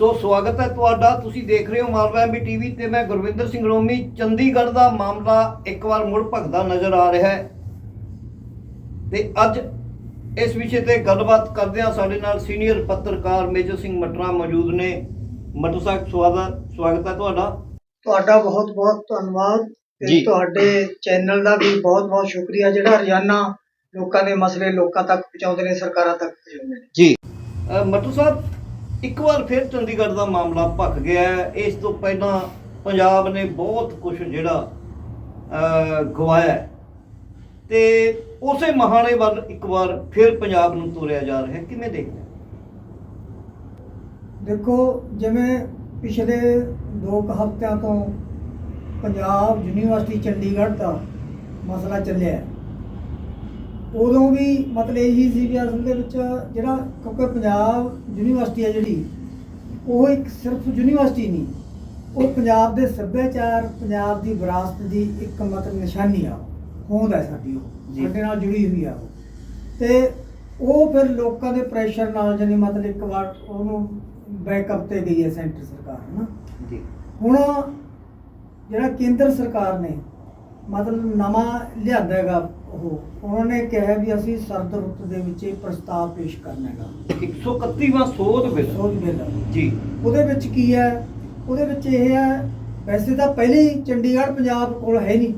ਸੋ ਸਵਾਗਤ ਹੈ ਤੁਹਾਡਾ। ਤੁਸੀਂ ਦੇਖ ਰਹੇ ਹੋ ਮਾਲਵਾ ਐਮਬੀ ਟੀਵੀ ਤੇ ਮੈਂ ਗੁਰਵਿੰਦਰ ਸਿੰਘ ਰੋਮੀ। ਚੰਡੀਗੜ੍ਹ ਦਾ ਮਾਮਲਾ ਇੱਕ ਵਾਰ ਮੁੜ ਭਖਦਾ ਨਜ਼ਰ ਆ ਰਿਹਾ ਹੈ। ਤੇ ਅੱਜ ਇਸ ਵਿਸ਼ੇ ਤੇ ਗੱਲਬਾਤ ਕਰਦੇ ਹਾਂ। ਸਾਡੇ ਨਾਲ ਸੀਨੀਅਰ ਪੱਤਰਕਾਰ ਮੇਜਰ ਸਿੰਘ ਮਟਰਾ ਮੌਜੂਦ ਨੇ। ਮਟਰ ਸਾਹਿਬ ਸਵਾਗਤ ਸਵਾਗਤ ਹੈ ਤੁਹਾਡਾ। ਤੁਹਾਡਾ ਬਹੁਤ ਬਹੁਤ ਧੰਨਵਾਦ। ਤੇ ਤੁਹਾਡੇ ਚੈਨਲ ਦਾ ਵੀ ਬਹੁਤ ਬਹੁਤ ਸ਼ੁਕਰੀਆ। ਜਿਹੜਾ ਰੋਜ਼ਾਨਾ ਲੋਕਾਂ ਦੇ ਮਸਲੇ ਲੋਕਾਂ ਤੱਕ ਪਹੁੰਚਾਉਂਦੇ ਨੇ ਸਰਕਾਰਾਂ ਤੱਕ ਪਹੁੰਚਾਉਂਦੇ ਨੇ। ਜੀ। ਮਟਰ ਸਾਹਿਬ ਇੱਕ ਵਾਰ ਫਿਰ ਚੰਡੀਗੜ੍ਹ ਦਾ ਮਾਮਲਾ ਭਖ ਗਿਆ ਇਸ ਤੋਂ ਪਹਿਲਾਂ ਪੰਜਾਬ ਨੇ ਬਹੁਤ ਕੁਝ ਜਿਹੜਾ ਗਵਾਇਆ ਹੈ। ਤੇ ਉਸੇ ਮਹਾਣੇ ਵੱਲ ਇੱਕ ਵਾਰ ਫਿਰ ਪੰਜਾਬ ਨੂੰ ਤੋਰਿਆ ਜਾ ਰਿਹਾ ਕਿਵੇਂ ਦੇਖਦੇ ਦੇਖੋ, ਜਿਵੇਂ ਪਿਛਲੇ 2 ਹਫ਼ਤਿਆਂ ਤੋਂ ਪੰਜਾਬ ਯੂਨੀਵਰਸਿਟੀ ਚੰਡੀਗੜ੍ਹ ਦਾ ਮਸਲਾ ਚੱਲਿਆ ਉਦੋਂ ਵੀ ਮਤਲਬ ਇਹੀ ਸੀ ਵੀ ਅਸਲ ਦੇ ਵਿੱਚ ਜਿਹੜਾ ਕਿਉਂਕਿ ਪੰਜਾਬ ਯੂਨੀਵਰਸਿਟੀ ਹੈ ਜਿਹੜੀ ਉਹ ਇੱਕ ਸਿਰਫ ਯੂਨੀਵਰਸਿਟੀ ਨਹੀਂ ਉਹ ਪੰਜਾਬ ਦੇ ਸੱਭਿਆਚਾਰ ਪੰਜਾਬ ਦੀ ਵਿਰਾਸਤ ਦੀ ਇੱਕ ਮਤਲਬ ਨਿਸ਼ਾਨੀ ਆ ਹੋਂਦ ਹੈ ਸਾਡੀ ਉਹ। ਸਾਡੇ ਨਾਲ ਜੁੜੀ ਹੋਈ ਆ ਉਹ। ਤੇ ਉਹ ਫਿਰ ਲੋਕਾਂ ਦੇ ਪ੍ਰੈਸ਼ਰ ਨਾਲ ਜਾਨੀ ਮਤਲਬ ਇੱਕ ਵਾਰ ਉਹਨੂੰ ਬੈਕਅਪ ਤੇ ਗਈ ਹੈ ਸੈਂਟਰ ਸਰਕਾਰ ਹਨਾ? ਜੀ। ਹੁਣ ਜਿਹੜਾ ਕੇਂਦਰ ਸਰਕਾਰ ਨੇ ਮਤਲਬ ਨਵਾਂ ਲਿਆਂਦਾ ਹੈਗਾ ਉਹ। ਉਹਨਾਂ ਨੇ ਕਿਹਾ ਵੀ ਅਸੀਂ ਸਰਦ ਰੁੱਤ ਦੇ ਵਿੱਚ ਇਹ ਪ੍ਰਸਤਾਵ ਪੇਸ਼ ਕਰਨਾ ਹੈਗਾ। 131ਵਾਂ ਸੋਧ ਬਿੱਲ। ਸੋਧ ਬਿੱਲ। ਜੀ। ਉਹਦੇ ਵਿੱਚ ਕੀ ਹੈ? ਉਹਦੇ ਵਿੱਚ ਇਹ ਹੈ ਵੈਸੇ ਤਾਂ ਪਹਿਲੇ ਹੀ ਚੰਡੀਗੜ੍ਹ ਪੰਜਾਬ ਕੋਲ ਹੈ ਨਹੀਂ।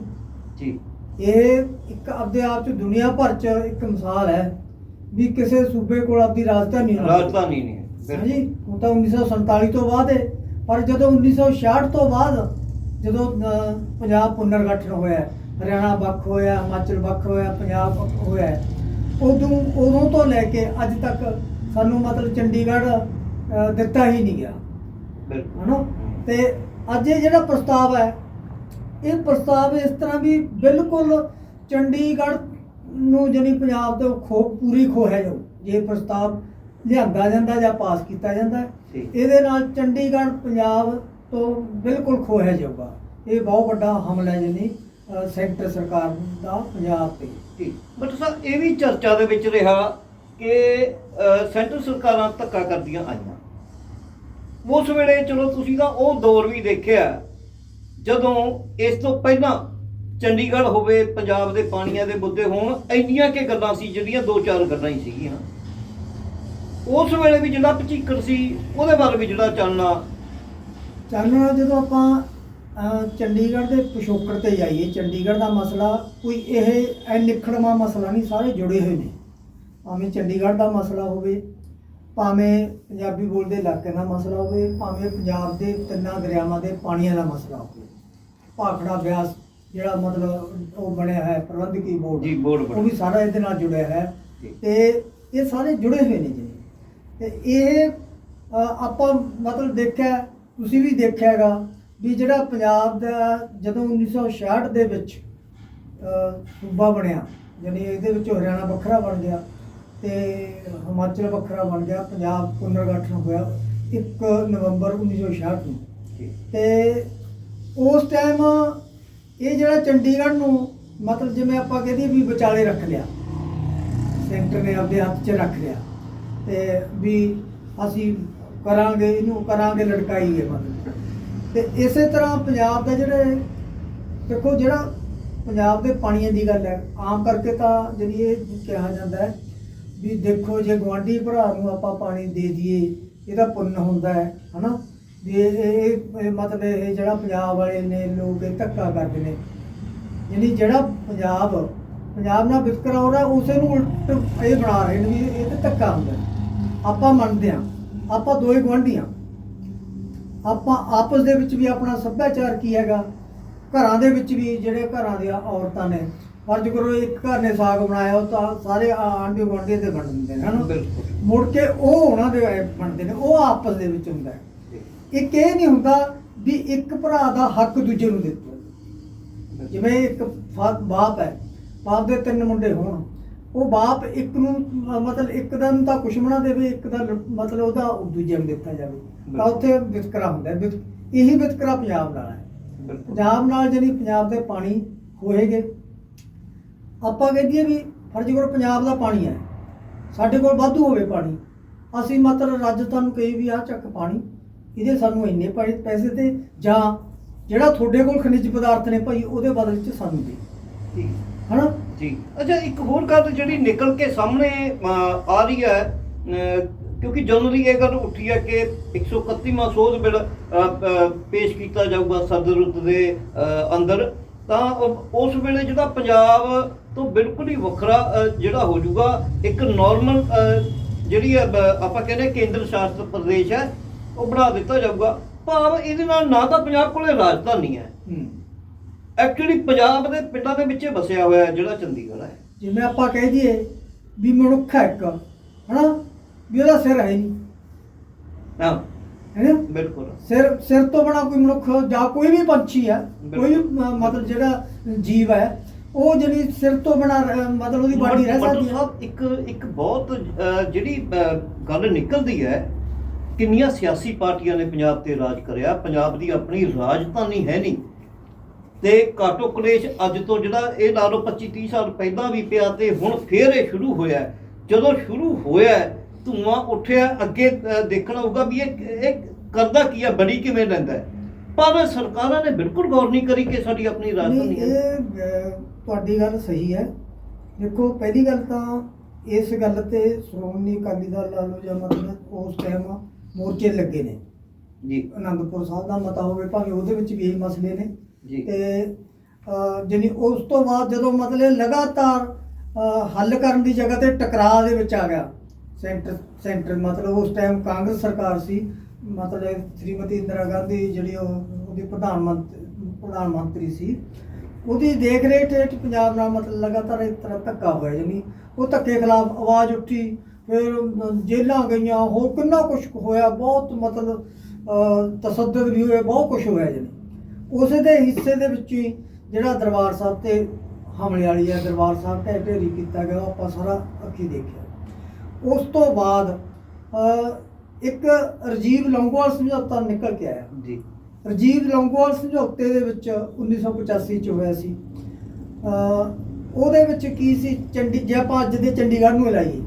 ਜੀ। ਇਹ ਇੱਕ ਆਪਦੇ ਆਪ ਚ ਦੁਨੀਆ ਭਰ ਚ ਇੱਕ ਮਿਸਾਲ ਹੈ ਵੀ ਕਿਸੇ ਸੂਬੇ ਕੋਲ ਆਪਦੀ ਰਾਜਧਾਨੀ ਨਾ ਹੋਵੇ। ਰਾਜਧਾਨੀ ਨਹੀਂ ਹੈ। ਹਾਂਜੀ ਹੁਣ ਤਾਂ 1947 ਤੋਂ ਬਾਅਦ ਹੈ ਪਰ ਜਦੋਂ 1966 ਤੋਂ ਬਾਅਦ ਜਦੋਂ ਅਹ, ਪੰਜਾਬ ਪੁਨਰਗਠਨ ਹੋਇਆ ਹਰਿਆਣਾ ਵੱਖ ਹੋਇਆ ਹਿਮਾਚਲ ਵੱਖ ਹੋਇਆ ਪੰਜਾਬ ਵੱਖ ਹੋਇਆ ਉਦੋਂ ਉਦੋਂ ਤੋਂ ਲੈ ਕੇ ਅੱਜ ਤੱਕ ਸਾਨੂੰ ਮਤਲਬ ਚੰਡੀਗੜ੍ਹ ਅਹ, ਦਿੱਤਾ ਹੀ ਨਹੀਂ ਗਿਆ ਬਿਲਕੁਲ ਹਨਾ ਤੇ ਅੱਜ ਇਹ ਜਿਹੜਾ ਪ੍ਰਸਤਾਵ ਹੈ ਇਹ ਪ੍ਰਸਤਾਵ ਇਸ ਤਰ੍ਹਾਂ ਵੀ ਬਿਲਕੁਲ ਚੰਡੀਗੜ੍ਹ ਨੂੰ ਜਾਣੀ ਪੰਜਾਬ ਤੋਂ ਖੋ ਪੂਰੀ ਖੋਹਿਆ ਜਾਊ ਜੇ ਇਹ ਪ੍ਰਸਤਾਵ ਲਿਆਂਦਾ ਜਾਂਦਾ ਜਾਂ ਪਾਸ ਕੀਤਾ ਜਾਂਦਾ ਹੈ। ਠੀਕ। ਇਹਦੇ ਨਾਲ ਚੰਡੀਗੜ੍ਹ ਪੰਜਾਬ ਤੋਂ ਬਿਲਕੁਲ ਖੋਹਿਆ ਜਾਊਗਾ ਇਹ ਬਹੁਤ ਵੱਡਾ ਹਮਲਾ ਹੈ ਸੈਂਟਰ ਸਰਕਾਰ ਦਾ ਪੰਜਾਬ ਤੇ। ਠੀਕ ਬਟ ਸਰ, ਇਹ ਵੀ ਚਰਚਾ ਦੇ ਵਿੱਚ ਰਿਹਾ ਕਿ ਸੈਂਟਰ ਸਰਕਾਰਾਂ ਧੱਕਾ ਕਰਦੀਆਂ ਆਈਆਂ। ਉਸ ਵੇਲੇ ਚਲੋ ਤੁਸੀਂ ਤਾਂ ਉਹ ਦੌਰ ਵੀ ਦੇਖਿਆ, ਜਦੋਂ ਇਸ ਤੋਂ ਪਹਿਲਾਂ ਚੰਡੀਗੜ੍ਹ ਹੋਵੇ, ਪੰਜਾਬ ਦੇ ਪਾਣੀਆਂ ਦੇ ਮੁੱਦੇ ਹੋਣ, ਇੰਨੀਆਂ ਕਿ ਗੱਲਾਂ ਸੀ ਜਿਹੜੀਆਂ ਦੋ ਚਾਰ ਗੱਲਾਂ ਹੀ ਸੀਗੀਆਂ। ਉਸ ਵੇਲੇ ਵੀ ਜਿਹੜਾ ਪਚੀਕਰ ਸੀ, ਉਹਦੇ ਬਾਰੇ ਵੀ ਜਿਹੜਾ ਚਾਨਣਾ ਚਾਨਣਾ ਜਦੋਂ ਆਪਾਂ ਚੰਡੀਗੜ੍ਹ ਦੇ ਪਿਛੋਕੜ ਤੇ ਜਾਈਏ ਚੰਡੀਗੜ੍ਹ ਦਾ ਮਸਲਾ ਕੋਈ ਇਹ ਐ ਨਿਖੜਵਾ ਮਸਲਾ ਨਹੀਂ ਸਾਰੇ ਜੁੜੇ ਹੋਏ ਨੇ ਭਾਵੇਂ ਚੰਡੀਗੜ੍ਹ ਦਾ ਮਸਲਾ ਹੋਵੇ ਭਾਵੇਂ ਪੰਜਾਬੀ ਬੋਲਦੇ ਇਲਾਕੇ ਦਾ ਮਸਲਾ ਹੋਵੇ ਭਾਵੇਂ ਪੰਜਾਬ ਦੇ ਤਿੰਨਾਂ ਦਰਿਆਵਾਂ ਦੇ ਪਾਣੀਆਂ ਦਾ ਮਸਲਾ ਹੋਵੇ ਭਾਖੜਾ ਬਿਆਸ ਜਿਹੜਾ ਮਤਲਬ ਉਹ ਬਣਿਆ ਹੈ ਪ੍ਰਬੰਧਕੀ ਬੋਰਡ ਜੀ, ਉਹ। ਵੀ ਸਾਰਾ ਇਹਦੇ ਨਾਲ ਜੁੜਿਆ ਹੈ ਜੀ। ਤੇ ਇਹ ਸਾਰੇ ਜੁੜੇ ਹੋਏ ਨੇ ਜੀ ਤੇ ਇਹ ਅ, ਆਪਾਂ ਮਤਲਬ ਦੇਖਿਆ ਤੁਸੀਂ ਵੀ ਦੇਖਿਆਗਾ ਵੀ ਜਿਹੜਾ ਪੰਜਾਬ ਦਾ ਜਦੋਂ 1966 ਦੇ ਵਿੱਚ ਸੂਬਾ ਬਣਿਆ ਯਾਨੀ ਇਹਦੇ ਵਿੱਚ ਹਰਿਆਣਾ ਵੱਖਰਾ ਬਣ ਗਿਆ ਤੇ ਹਿਮਾਚਲ ਵੱਖਰਾ ਬਣ ਗਿਆ ਪੰਜਾਬ ਪੁਨਰਗਠਨ ਹੋਇਆ 1 ਨਵੰਬਰ 1966 ਨੂੰ। ਤੇ ਉਸ ਟਾਈਮ ਇਹ ਜਿਹੜਾ ਚੰਡੀਗੜ੍ਹ ਨੂੰ ਮਤਲਬ ਜਿਵੇਂ ਆਪਾਂ ਕਹਦੇ ਵੀ ਵਿਚਾਲੇ ਰੱਖ ਲਿਆ ਸੈਂਟਰ ਨੇ ਆਪਦੇ ਹੱਥ 'ਚ ਰੱਖ ਲਿਆ ਤੇ ਵੀ ਅਸੀਂ ਕਰਾਂਗੇ, ਇਹਨੂੰ ਕਰਾਂਗੇ ਲੜਕਾਈਏ ਮਤਲਬ। ਤੇ ਇਸੇ ਤਰ੍ਹਾਂ ਪੰਜਾਬ ਦਾ ਜਿਹੜੇ, ਦੇਖੋ ਜਿਹੜਾ ਪੰਜਾਬ ਦੇ ਪਾਣੀਆਂ ਦੀ ਗੱਲ ਹੈ, ਆਮ ਕਰਕੇ ਤਾਂ ਜਿਹੜੀ ਇਹ ਕਿਹਾ ਜਾਂਦਾ ਹੈ ਵੀ ਦੇਖੋ ਜੇ ਗਵਾਂਢੀ ਭਰਾ ਨੂੰ ਆਪਾਂ ਪਾਣੀ ਦੇ ਦਈਏ, ਇਹਦਾ ਪੁੰਨ ਹੁੰਦਾ ਹੈ, ਹਨਾ? ਵੀ ਇਹ ਮਤਲਬ ਇਹ ਜਿਹੜਾ ਪੰਜਾਬ ਵਾਲੇ ਨੇ, ਲੋਕ ਇਹ ਧੱਕਾ ਕਰਦੇ ਨੇ। ਯਾਨੀ ਜਿਹੜਾ ਪੰਜਾਬ ਪੰਜਾਬ ਨਾਲ ਵਿਤਕਰਾ ਹੋ ਰਿਹਾ, ਉਸੇ ਨੂੰ ਉਲਟ ਇਹ ਬਣਾ ਰਹੇ ਨੇ ਵੀ ਇਹ ਤਾਂ ਧੱਕਾ ਹੁੰਦਾ ਆਪਾਂ ਮੰਨਦੇ ਹਾਂ। ਆਪਾਂ ਦੋਏ ਗੁਆਂਢੀ ਹਾਂ ਆਪਾਂ ਆਪਸ ਦੇ ਵਿੱਚ ਵੀ ਆਪਣਾ ਸੱਭਿਆਚਾਰ ਕੀ ਹੈਗਾ ਘਰਾਂ ਦੇ ਵਿੱਚ ਵੀ ਜਿਹੜੇ ਘਰਾਂ ਦੀਆਂ ਔਰਤਾਂ ਨੇ ਫਰਜ਼ ਕਰੋ ਇੱਕ ਘਰ ਨੇ ਸਾਗ ਬਣਾਇਆ ਉਹ ਤਾਂ ਸਾਰੇ ਆਂਢੀ ਗੁਆਂਢੀ ਦੇ ਵੰਡ ਦਿੰਦੇ ਨੇ ਹਨਾ? ਮੁੜ ਕੇ ਉਹ ਉਹਨਾਂ ਦੇ ਬਣਦੇ ਨੇ ਉਹ ਆਪਸ ਦੇ ਵਿੱਚ ਹੁੰਦਾ ਇੱਕ ਇਹ ਨਹੀਂ ਹੁੰਦਾ ਵੀ ਇੱਕ ਭਰਾ ਦਾ ਹੱਕ ਦੂਜੇ ਨੂੰ ਦਿੱਤਾ। ਜਿਵੇਂ ਇੱਕ ਬਾਪ ਹੈ ਬਾਪ ਦੇ ਤਿੰਨ ਮੁੰਡੇ ਹੋਣ। ਉਹ ਬਾਪ ਇੱਕ ਨੂੰ ਮਤਲਬ ਇੱਕ ਦਾ ਨੂੰ ਤਾਂ ਕੁਸ਼ਮਣਾ ਦੇਵੇ ਇੱਕ ਦਾ ਮਤਲਬ ਉਹਦਾ ਦੂਜੇ ਨੂੰ ਦਿੱਤਾ ਜਾਵੇ। ਤਾਂ ਉੱਥੇ ਵਿਤਕਰਾ ਹੁੰਦਾ ਹੈ। ਇਹੀ ਵਿਤਕਰਾ ਪੰਜਾਬ ਨਾਲ ਹੈ। ਪੰਜਾਬ ਨਾਲ ਜਿਹੜੀ ਪੰਜਾਬ ਦੇ ਪਾਣੀ ਹੋਏਗੇ। ਆਪਾਂ ਕਹਿੰਦੇ ਵੀ ਫਰਜ਼ ਕਰੋ ਪੰਜਾਬ ਦਾ ਪਾਣੀ ਹੈ। ਸਾਡੇ ਕੋਲ ਵਾਧੂ ਹੋਵੇ ਪਾਣੀ। ਅਸੀਂ ਮਤਲਬ ਰਾਜਸਥਾਨ ਨੂੰ ਕਹੀ ਵੀ ਆ ਚੱਕ ਪਾਣੀ ਇਹਦੇ ਸਾਨੂੰ ਇੰਨੇ ਪੈਸੇ ਤੇ ਜਾਂ ਜਿਹੜਾ ਤੁਹਾਡੇ ਕੋਲ ਖਣਿਜ ਪਦਾਰਥ ਨੇ ਭਾਈ ਉਹਦੇ ਬਦਲੇ ਚ ਸਾਨੂੰ ਦੇ। ਜੀ ਹਨਾ? ਜੀ। ਅੱਛਾ ਇੱਕ ਹੋਰ ਗੱਲ ਜਿਹੜੀ ਨਿਕਲ ਕੇ ਸਾਹਮਣੇ ਆ ਰਹੀ ਹੈ ਕਿਉਂਕਿ ਜਦੋਂ ਦੀ ਇਹ ਗੱਲ ਉੱਠੀ ਹੈ ਕਿ 131ਵਾਂ ਸੋਧ ਬਿੱਲ ਪੇਸ਼ ਕੀਤਾ ਜਾਊਗਾ ਸਦਰ ਰੁੱਤ ਦੇ ਅੰਦਰ। ਤਾਂ ਉਸ ਵੇਲੇ ਜਿਹੜਾ ਪੰਜਾਬ ਤੋਂ ਬਿਲਕੁਲ ਹੀ ਵੱਖਰਾ ਜਿਹੜਾ ਹੋ ਜਾਊਗਾ ਇੱਕ ਨਾਰਮਲ ਜਿਹੜੀ ਆਪਾਂ ਕਹਿੰਦੇ ਕੇਂਦਰ ਸ਼ਾਸਿਤ ਪ੍ਰਦੇਸ਼ ਹੈ ਉਹ ਬਣਾ ਦਿੱਤਾ ਜਾਊਗਾ। ਭਾਵ ਇਹਦੇ ਨਾਲ ਨਾ ਤਾਂ ਪੰਜਾਬ ਕੋਲੇ ਰਾਜਧਾਨੀ ਹੂੰ। ਐਕਚੁਅਲੀ ਪੰਜਾਬ ਦੇ ਪਿੰਡਾਂ ਦੇ ਵਿੱਚ ਵਸਿਆ ਹੋਇਆ ਹੈ ਜਿਹੜਾ ਚੰਡੀਗੜ੍ਹ ਹੈ। ਜਿਵੇਂ ਆਪਾਂ ਕਹਿ ਦਈਏ ਵੀ ਮਨੁੱਖ ਹੈ ਇੱਕ ਹਨਾ? ਵੀ ਉਹਦਾ ਸਿਰ ਹੈ ਨਹੀਂ। ਹਾਂ। ਹੈ ਨਾ? ਬਿਲਕੁਲ। ਸਿਰ ਸਿਰ ਤੋਂ ਬਣਾ ਕੋਈ ਮਨੁੱਖ ਜਾਂ ਕੋਈ ਵੀ ਪੰਛੀ ਹੈ ਕੋਈ ਵੀ ਮਤਲਬ ਜਿਹੜਾ ਜੀਵ ਹੈ ਉਹ ਜਿਹੜੀ ਸਿਰ ਤੋਂ ਬਣਾ ਮਤਲਬ ਉਹਦੀ ਬਾਡੀ ਰਹਿ ਸਕਦੀ ਹੈ। ਇੱਕ ਇੱਕ ਬਹੁਤ ਜਿਹੜੀ ਗੱਲ ਨਿਕਲਦੀ ਹੈ ਕਿੰਨੀਆਂ ਸਿਆਸੀ ਪਾਰਟੀਆਂ ਨੇ ਪੰਜਾਬ ਤੇ ਰਾਜ ਕਰਿਆ। ਪੰਜਾਬ ਦੀ ਆਪਣੀ ਰਾਜਧਾਨੀ ਹੈ ਨਹੀਂ। ਤੇ ਕਾਟੋ ਕਲੇਸ਼ ਅੱਜ ਤੋਂ ਜਿਹੜਾ ਇਹ ਲਾ ਲਓ 25 30 ਸਾਲ ਪਹਿਲਾਂ ਵੀ ਪਿਆ ਤੇ ਹੁਣ ਫੇਰ ਇਹ ਸ਼ੁਰੂ ਹੋਇਆ। ਜਦੋਂ ਸ਼ੁਰੂ ਹੋਇਆ ਧੂੰਆਂ ਉੱਠਿਆ ਅੱਗੇ ਦੇਖਣਾ ਹੋਊਗਾ ਵੀ ਇਹ ਇਹ ਕਰਦਾ ਕੀ ਹੈ ਬੜੀ ਕਿਵੇਂ ਲੈਂਦਾ ਹੈ। ਪਰ ਸਰਕਾਰਾਂ ਨੇ ਬਿਲਕੁਲ ਗੌਰ ਨਹੀਂ ਕਰੀ ਕਿ ਸਾਡੀ ਆਪਣੀ ਰਾਜਧਾਨੀ ਹੈ। ਤੁਹਾਡੀ ਗੱਲ ਸਹੀ ਹੈ। ਦੇਖੋ ਪਹਿਲੀ ਗੱਲ ਤਾਂ ਇਸ ਗੱਲ ਤੇ ਸ਼੍ਰੋਮਣੀ ਅਕਾਲੀ ਦਲ ਲਾ ਲਓ ਜਾਂ ਮਤਲਬ ਉਸ ਟਾਈਮ ਮੋਰਚੇ ਲੱਗੇ ਨੇ। ਜੀ। ਅਨੰਦਪੁਰ ਸਾਹਿਬ ਦਾ ਮਤਾ ਹੋਵੇ ਭਾਵੇਂ ਉਹਦੇ ਵਿੱਚ ਵੀ ਇਹੀ ਮਸਲੇ ਨੇ। ਜੀ। ਤੇ ਅਹ, ਜਾਣੀ ਉਸ ਤੋਂ ਬਾਅਦ ਜਦੋਂ ਮਤਲਬ ਲਗਾਤਾਰ ਹੱਲ ਕਰਨ ਦੀ ਜਗ੍ਹਾ ਤੇ ਟਕਰਾਅ ਦੇ ਵਿੱਚ ਆ ਗਿਆ। ਸੈਂਟਰ ਸੈਂਟਰ ਮਤਲਬ ਉਸ ਟਾਈਮ ਕਾਂਗਰਸ ਸਰਕਾਰ ਸੀ ਮਤਲਬ ਸ਼੍ਰੀਮਤੀ ਇੰਦਰਾ ਗਾਂਧੀ ਜਿਹੜੀ ਉਹ ਉਹਦੀ ਪ੍ਰਧਾਨ ਮੰਤਰੀ ਪ੍ਰਧਾਨ ਮੰਤਰੀ ਸੀ। ਉਹਦੀ ਦੇਖ ਰੇਖ ਹੇਠ ਪੰਜਾਬ ਨਾਲ ਮਤਲਬ ਲਗਾਤਾਰ ਇਸ ਤਰ੍ਹਾਂ ਧੱਕਾ ਹੋਇਆ ਜਾਣੀ ਉਹ ਧੱਕੇ ਖਿਲਾਫ ਆਵਾਜ਼ ਉੱਠੀ ਫਿਰ ਅਹ, ਜੇਲਾਂ ਗਈਆਂ ਹੋਰ ਕਿੰਨਾ ਕੁਝ ਹੋਇਆ ਬਹੁਤ ਮਤਲਬ ਅਹ, ਤਸੱਦਦ ਵੀ ਹੋਇਆ ਬਹੁਤ ਕੁਝ ਹੋਇਆ ਜਾਣੀ। ਉਸੇ ਦੇ ਹਿੱਸੇ ਦੇ ਵਿੱਚ ਹੀ ਜਿਹੜਾ ਦਰਬਾਰ ਸਾਹਿਬ ਤੇ ਹਮਲੇ ਵਾਲੀ ਹੈ ਦਰਬਾਰ ਸਾਹਿਬ ਤੇ ਢੇਰੀ ਕੀਤਾ ਗਿਆ ਆਪਾਂ ਸਾਰਾ ਅੱਖੀ ਦੇਖਿਆ। ਉਸ ਤੋਂ ਬਾਅਦ ਇੱਕ ਰਜੀਵ ਲੌਂਗੋਵਾਲ ਸਮਝੌਤਾ ਨਿਕਲ ਕੇ ਆਇਆ। ਜੀ। ਰਜੀਵ ਲੌਂਗੋਵਾਲ ਸਮਝੌਤੇ ਦੇ ਵਿੱਚ 1985 ਚ ਹੋਇਆ ਸੀ। ਉਹਦੇ ਵਿੱਚ ਕੀ ਸੀ? ਚੰਡੀ ਜੇ ਆਪਾਂ ਅੱਜ ਦੇ ਚੰਡੀਗੜ੍ਹ ਨੂੰ ਲਾਈਏ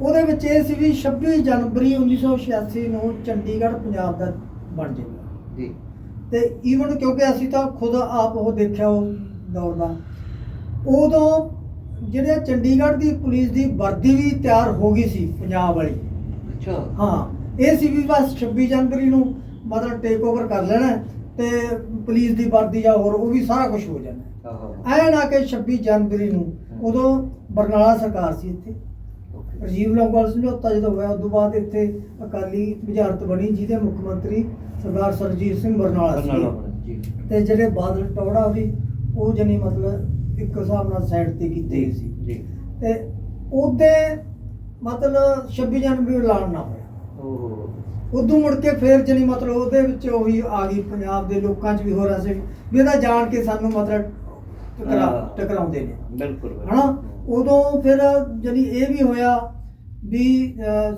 ਉਹਦੇ ਵਿੱਚ ਇਹ ਸੀ ਵੀ 26 ਜਨਵਰੀ 1986 ਨੂੰ ਚੰਡੀਗੜ੍ਹ ਪੰਜਾਬ ਦਾ ਬਣ ਜਾਏਗਾ। ਜੀ। ਤੇ ਈਵਨ ਕਿਉਂਕਿ ਅਸੀਂ ਤਾਂ ਖੁਦ ਆਪ ਉਹ ਦੇਖਿਆ ਉਹ ਦੌਰ ਦਾ ਉਦੋਂ ਜਿਹੜੇ ਚੰਡੀਗੜ੍ਹ ਦੀ ਪੁਲਿਸ ਦੀ ਵਰਦੀ ਵੀ ਤਿਆਰ ਹੋ ਗਈ ਸੀ ਪੰਜਾਬ ਵਾਲੀ। ਅੱਛਾ। ਹਾਂ ਇਹ ਸੀ ਵੀ ਬਸ 26 ਜਨਵਰੀ ਨੂੰ ਮਤਲਬ ਟੇਕ ਓਵਰ ਕਰ ਲੈਣਾ ਤੇ ਪੁਲਿਸ ਦੀ ਵਰਦੀ ਜਾਂ ਹੋਰ ਉਹ ਵੀ ਸਾਰਾ ਕੁਝ ਹੋ ਜਾਣਾ। ਆਹਾ। ਐ ਨਾ ਕਿ 26 ਜਨਵਰੀ ਨੂੰ ਉਦੋਂ ਬਰਨਾਲਾ ਸਰਕਾਰ ਸੀ ਇੱਥੇ। ਰਾਜੀਵ ਲੌਂਗੋਵਾਲ ਸਮਝੌਤਾ ਜਦੋਂ ਹੋਇਆ ਉਸ ਤੋਂ ਬਾਅਦ ਇੱਥੇ ਅਕਾਲੀ ਵਜ਼ਾਰਤ ਬਣੀ ਜਿਹਦੇ ਮੁੱਖ ਮੰਤਰੀ ਸਰਦਾਰ ਸਰਜੀਤ ਸਿੰਘ ਬਰਨਾਲਾ ਸੀ। ਤੇ ਜਿਹੜੇ ਬਾਦਲ ਟੌੜਾ ਵੀ ਉਹ ਜਣੀ ਮਤਲਬ ਇੱਕ ਹਿਸਾਬ ਨਾਲ ਸਾਈਡ ਤੇ ਕੀਤੇ ਸੀ। ਜੀ। ਤੇ ਉਹਦੇ ਮਤਲਬ 26 ਜਨਵਰੀ ਐਲਾਨ ਨਾ ਹੋਇਆ। ਓਹੋ। ਉਦੋਂ ਮੁੜ ਕੇ ਫੇਰ ਜਣੀ ਮਤਲਬ ਉਹਦੇ ਵਿੱਚ ਉਹੀ ਆ ਗਈ ਪੰਜਾਬ ਦੇ ਲੋਕਾਂ 'ਚ ਵੀ ਹੋ ਰਿਹਾ ਸੀ। ਵੀ ਇਹਦਾ ਜਾਣ ਕੇ ਸਾਨੂੰ ਮਤਲਬ ਟਕਰਾ। ਟਕਰਾਉਂਦੇ ਨੇ। ਬਿਲਕੁਲ ਬਿਲਕੁਲ। ਹਨਾ? ਉਦੋਂ ਫਿਰ ਜਣੀ ਇਹ ਵੀ ਹੋਇਆ ਵੀ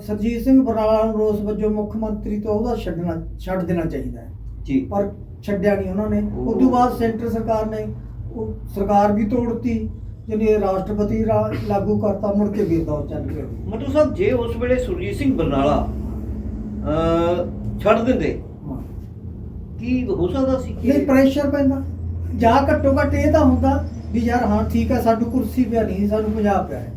ਸਰਜੀਤ ਸਿੰਘ ਬਰਨਾਲਾ ਨੂੰ ਰੋਸ ਵਜੋਂ ਮੁੱਖ ਮੰਤਰੀ ਤੋਂ ਉਹਦਾ ਛੱਡਣਾ ਛੱਡ ਦੇਣਾ ਚਾਹੀਦਾ ਹੈ। ਜੀ। ਪਰ ਛੱਡਿਆ ਨਹੀਂ ਉਹਨਾਂ ਨੇ। ਉਸ ਤੋਂ ਬਾਅਦ ਸੈਂਟਰ ਸਰਕਾਰ ਨੇ ਉਹ ਸਰਕਾਰ ਵੀ ਤੋੜਤੀ ਜਿਹਨੇ ਰਾਸ਼ਟਰਪਤੀ ਰਾ- ਲਾਗੂ ਕਰਤਾ ਮੁੜ ਕੇ ਵੀ ਦੌਰ ਚੱਲ ਪਿਆ। ਮਤਲਬ ਸਾਹਿਬ ਜੇ ਉਸ ਵੇਲੇ ਸੁਰਜੀਤ ਸਿੰਘ ਬਰਨਾਲਾ ਛੱਡ ਦਿੰਦੇ। ਕੀ ਹੋ ਸਕਦਾ ਸੀ ਨਹੀਂ ਪ੍ਰੈਸ਼ਰ ਪੈਂਦਾ। ਜਾਂ ਘੱਟੋ ਘੱਟ ਇਹ ਤਾਂ ਹੁੰਦਾ ਵੀ ਯਾਰ ਹਾਂ ਠੀਕ ਹੈ ਸਾਡੂ ਕੁਰਸੀ ਪਿਆ ਨਹੀਂ ਸਾਨੂੰ ਪੰਜਾਬ ਪਿਆ ਹੈ।